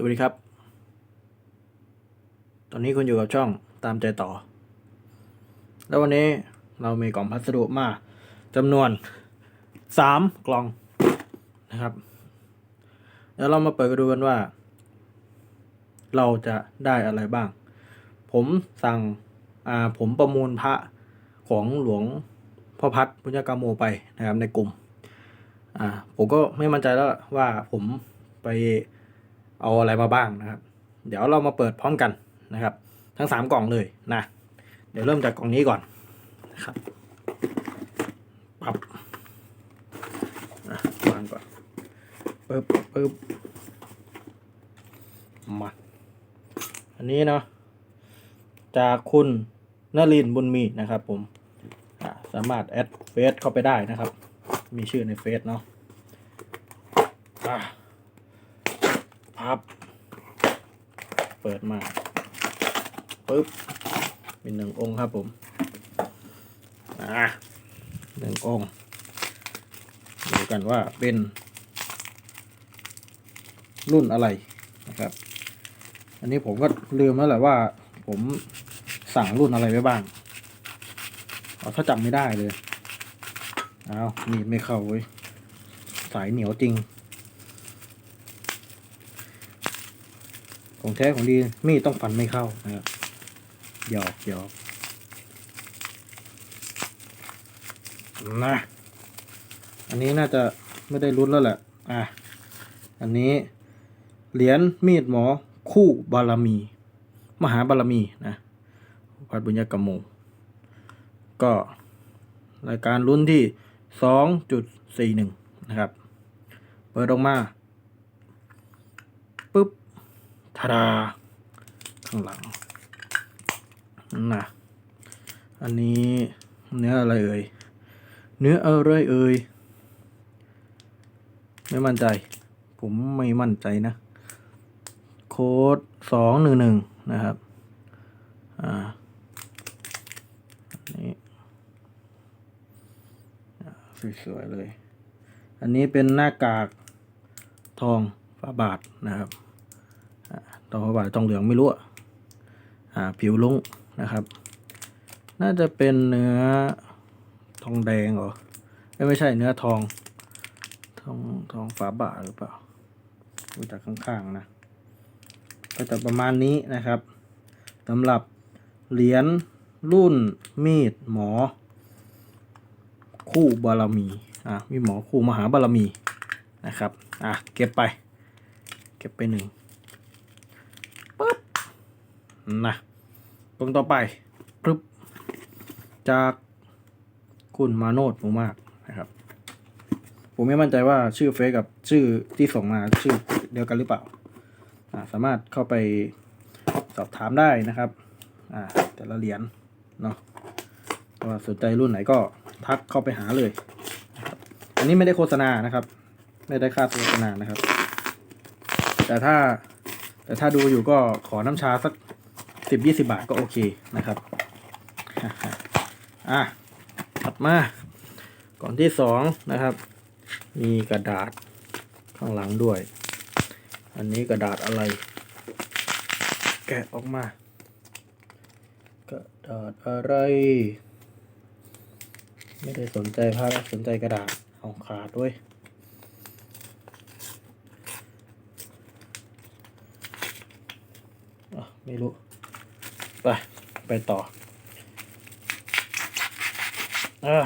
สวัสดีครับ ตอนนี้คุณอยู่กับช่องตามใจต่อ แล้ววันนี้เรามีกล่องพัสดุมาจำนวนสามกล่องนะครับ เดี๋ยวเรามาเปิดกันดูกันว่า เราจะได้อะไรบ้าง ผมสั่งอ่าผมประมูลพระของหลวงพ่อพัดพุทธกามโมไปนะครับในกลุ่ม อ่าผมก็ไม่มั่นใจแล้วว่าผมไป เอาอะไรมาบ้างนะครับ เดี๋ยวเรามาเปิดพร้อมกันนะครับ ทั้งสามกล่องเลยนะ เดี๋ยวเริ่มจากกล่องนี้ก่อนนะครับปับอะวางก่อนปึ๊บปึ๊บมาอันนี้เนาะจากคุณนลินทร์บุญมีนะครับผมสามารถแอดเฟซเข้าไปได้นะครับ มีชื่อในเฟซเนาะะ พับ เปิดมาปึ๊บเป็นหนึ่งองค์ครับผมอะหนึ่งองค์ดูกันว่าเป็น รุ่นอะไรนะครับ อันนี้ผมก็ลืมแล้วแหละว่า ผมสั่งรุ่นอะไรไว้บ้างเอาถ้าจำไม่ได้เลย เอามีดไม่เข้าเว้ย สายเหนียวจริง ของแท้ของดีมีดต้องฟันไม่เข้านะครับหยอกหยอกนะอันนี้น่าจะไม่ได้รุ้นแล้วแหละอะอันนี้เหรียญมีดหมอคู่บารมี มหาบารมีนะวัดบุญญากรรมโมก็รายการรุ่นที่สองจุดสี่หนึ่งนะครับ เปิดออกมาปุ๊บ ทาดาข้างหลังนะอันนี้เนื้ออะไรเอ่ย เนื้ออะไรเอ่ย ไม่มั่นใจ ผมไม่มั่นใจนะ โค้ดสองหนึ่งหนึ่งนะครับ อ่าอันนี้อ่าสวยๆเลย อันนี้เป็นหน้ากากทองฝาบาทนะครับ อ่าทองฝาบาททองเหลืองไม่รู้อ่าผิวลุ้งนะครับ น่าจะเป็นเนื้อทองแดงเหรอไม่ใช่เนื้อทองทองทองฝาบาหรือเปล่าดูจากข้างๆนะก็จะประมาณนี้นะครับสำหรับเหรียญรุ่นมีดหมอ คู่บารมี อะมีหมอคู่มหาบารมีนะครับ อะ เก็บไป เก็บไปหนึ่ง นะตรงต่อไปปึ๊บจากคุณมาโนดมูมากนะครับ ผมไม่มั่นใจว่าชื่อเฟซกับชื่อที่ส่งมาชื่อเดียวกันหรือเปล่า สามารถเข้าไปสอบถามได้นะครับแต่ละเหรียญเนาะว่าสนใจรุ่นไหนก็ทักเข้าไปหาเลย อันนี้ไม่ได้โฆษณานะครับ ไม่ได้ค่าโฆษณานะครับ แต่ถ้าแต่ถ้าดูอยู่ก็ขอน้ำชาสัก สิบยี่สิบาทก็โอเคนะครับอะถัดมา ก่อนที่สองนะครับ มีกระดาษข้างหลังด้วย อันนี้กระดาษอะไร แกะออกมา กระดาษอะไร ไม่ได้สนใจภาพสนใจกระดาษเอาขาดด้วยอะไม่รู้ ไปไปต่ออ่า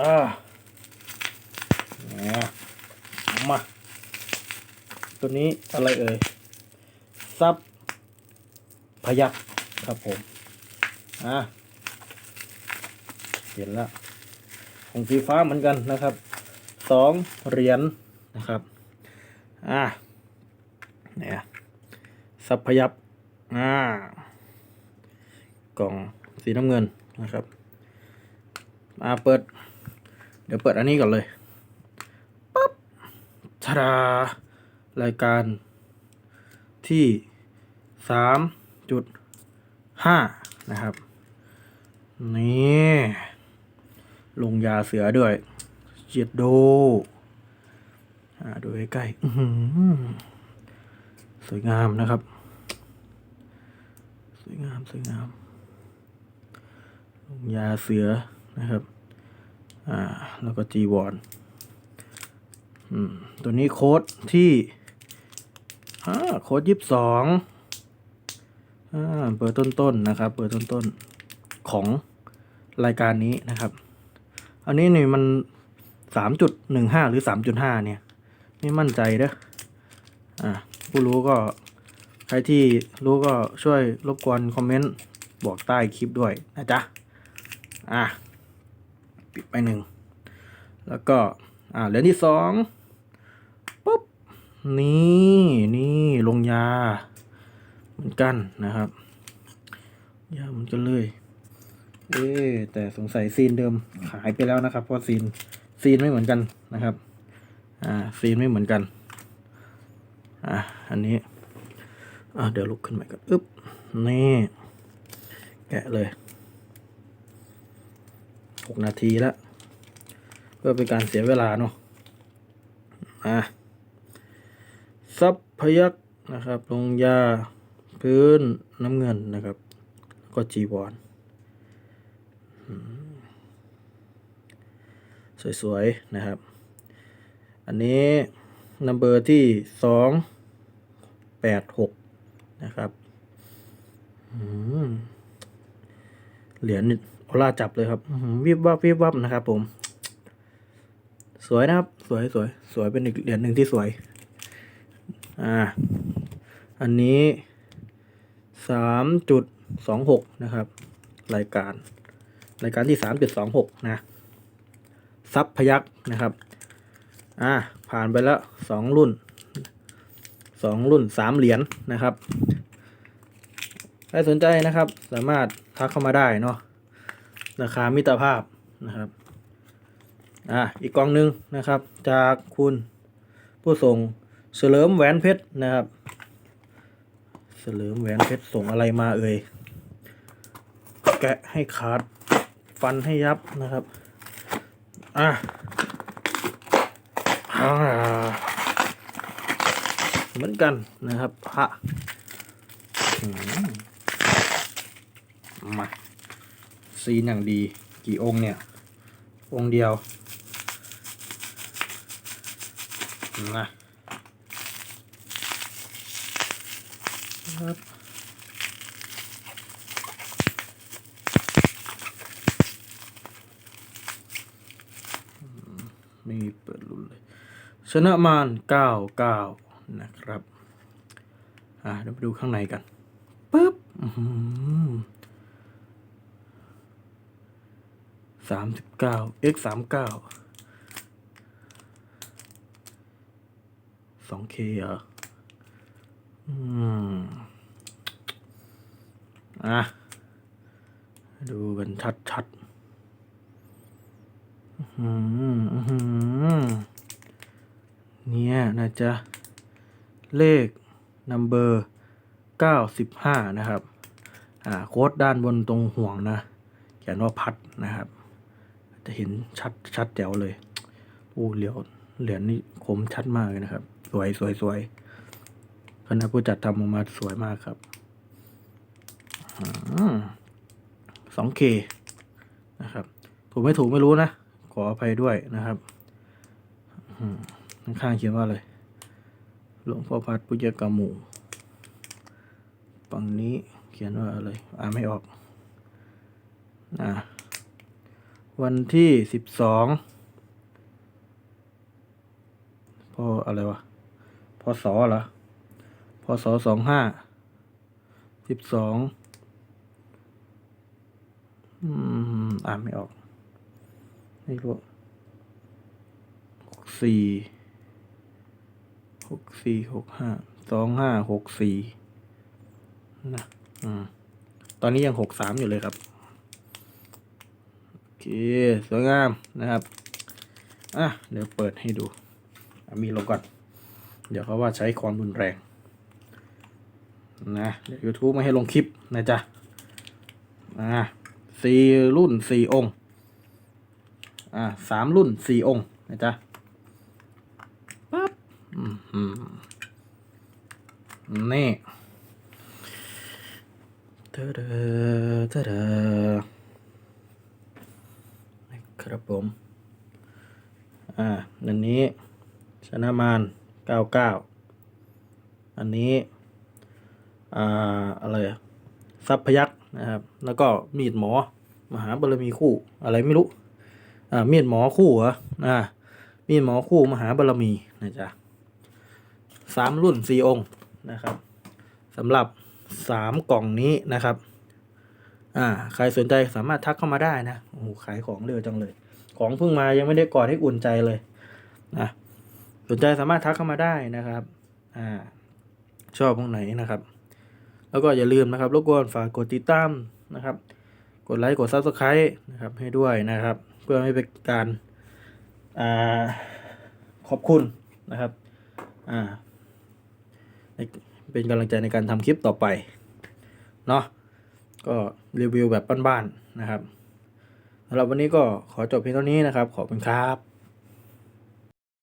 อ่าเนี่ยมา ตัวนี้อะไรเอ่ยซับพยักครับผมอ่าเห็นแล้วของสีฟ้าเหมือนกันนะครับสองเหรียญนะครับ อ่าเนี่ยซับพยับ อ่ากล่องสีน้ำเงินนะครับมาเปิด เดี๋ยวเปิดอันนี้ก่อนเลยปั๊บทาดารายการที่สามจุดห้านะครับ นี่ ลงยาเสือด้วย เจียดโดอ่าดูใกล้ๆสวยงามนะครับ วยงามสวยงามลงยาเสือนะครับ อ่า แล้วก็จีวอนอืม ตัวนี้โค้ดที่อ่าโค้ดยี่สิบสองอ่าเบอร์ต้นๆนะครับเบอร์ต้นๆของรายการนี้นะครับ อันนี้นี่มันสามจุดหนึ่งห้าหรือสามจุดห้าเนี่ย ไม่มั่นใจเด้ออ่าผู้รู้ก็ ใครที่รู้ก็ช่วยรบกวนคอมเมนต์บอกใต้คลิปด้วยนะจ๊ะ อะ ปิดไปหนึ่ง แล้วก็ อ่าเหรียญที่สองปุ๊บ นี่นี่ลงยา เหมือนกันนะครับ ยาเหมือนกันเลย เอ๊แต่สงสัยซีนเดิมหายไปแล้วนะครับ เพราะซีนซีนไม่เหมือนกันนะครับ อ่า ซีนไม่เหมือนกัน อะ อันนี้ อะเดี๋ยวลุกขึ้นใหม่ก่อนอึ๊บนี่แกะเลยหกนาทีแล้วเพื่อเป็นการเสียเวลาเนาะอะซับพยักนะครับลงยาพื้นน้ำเงินนะครับ ก็จีวรอืมสวยๆ นะครับ อันนี้นัมเบอร์ที่สองแปดหก นะครับเหรียญนี่ออร่าจับเลยครับวิบวับวิบวับนะครับ ผม สวยนะครับ สวยสวยสวยเป็นอีกเหรียญหนึ่งที่สวย อ่า อันนี้สามจุดสองหกนะครับ รายการ รายการที่สามจุดสองหกนะซับพยักนะครับ อ่า ผ่านไปแล้วสองรุ่น สองรุ่นสามเหรียญนะครับ ใครสนใจนะครับ สามารถทักเข้ามาได้เนาะราคามิตรภาพนะครับอ่าอีกกองหนึ่งนะครับ จากคุณผู้ส่งเสลิมแหวนเพชรนะครับ เสลิมแหวนเพชรส่งอะไรมาเอ่ยแกะให้ขาดฟันให้ยับนะครับ อะอ่า เหมือนกันนะครับพระมาซีนอย่างดีกี่องค์เนี่ย องค์เดียวนะครับมไม่มีเปิดรุ่นเลย ชนะมารเก้าเก้า นะครับอะเดี๋ยวไปดูข้างในกันปึ๊บสามสิบเก้า x สามเก้าสองเคเหรออืมอะดูกันชัดชัดอื้อหืออื้อหือเนี่ยนะจ๊ะ เลขนัมเบอร์เก้าสิบห้านะครับ อ่าโค้ดด้านบนตรงห่วงนะ เขียนว่าพัดนะครับ จะเห็นชัดชัดแจ๋วเลยโอ้เหลียวเหรียญนี่คมชัดมากเลยนะครับ สวยสวยสวยคณะผู้จัดทำออกมาสวยมากครับสองเคนะครับ ถูกไม่ถูกไม่รู้นะ ขออภัยด้วยนะครับข้างๆเขียนว่าอะไร หลวงพ่อพัดปุญญกรรมหมู่ฝั่งนี้เขียนว่าอะไร อ่านไม่ออกอ่าวันที่สิบสองพออะไรวะพศเหรอพศสองห้าสิบสองอืมอ่านไม่ออก ไม่รู้หกสี่ หกสี่หกห้าสองห้าหกสี่นะอืมตอนนี้ยังหกสามอยู่เลยครับ โอเค สวยงามนะครับ อะ เดี๋ยวเปิดให้ดู มีลงก่อน เดี๋ยวเขาว่าใช้ความรุนแรง นะ เดี๋ยว YouTube ไม่ให้ลงคลิปนะจ๊ะ อ่าสี่รุ่นสี่องค์ อ่าสามรุ่นสี่องค์นะจ๊ะ นี่เธอเธอเธอเธอครับผม อ่า อันนี้ ชนะมารเก้าเก้าอันนี้ อ่า อะไรทรัพยักษ์นะครับ แล้วก็มีดหมอ มหาบารมีคู่ อะไรไม่รู้ อ่า มีดหมอคู่เหรอ อ่า มีดหมอคู่มหาบารมีนะจ๊ะ สามรุ่นสี่องค์นะครับสำหรับสามกล่องนี้นะครับ อ่า ใครสนใจสามารถทักเข้ามาได้นะโอ้โหขายของเร็วจังเลย ของเพิ่งมายังไม่ได้กอดให้อุ่นใจเลยนะสนใจสามารถทักเข้ามาได้นะครับ อ่า ชอบตรงไหนนะครับ แล้วก็อย่าลืมนะครับรบกวนฝากกดติดตามนะครับ กดไลค์กด subscribe นะครับ ให้ด้วยนะครับ เพื่อไม่เป็นการ อ่า ขอบคุณนะครับ อ่า เป็นกำลังใจในการทำคลิปต่อไปเนาะก็รีวิวแบบบ้านๆนะครับสำหรับวันนี้ก็ขอจบเพียงเท่านี้นะครับ ขอบคุณครับ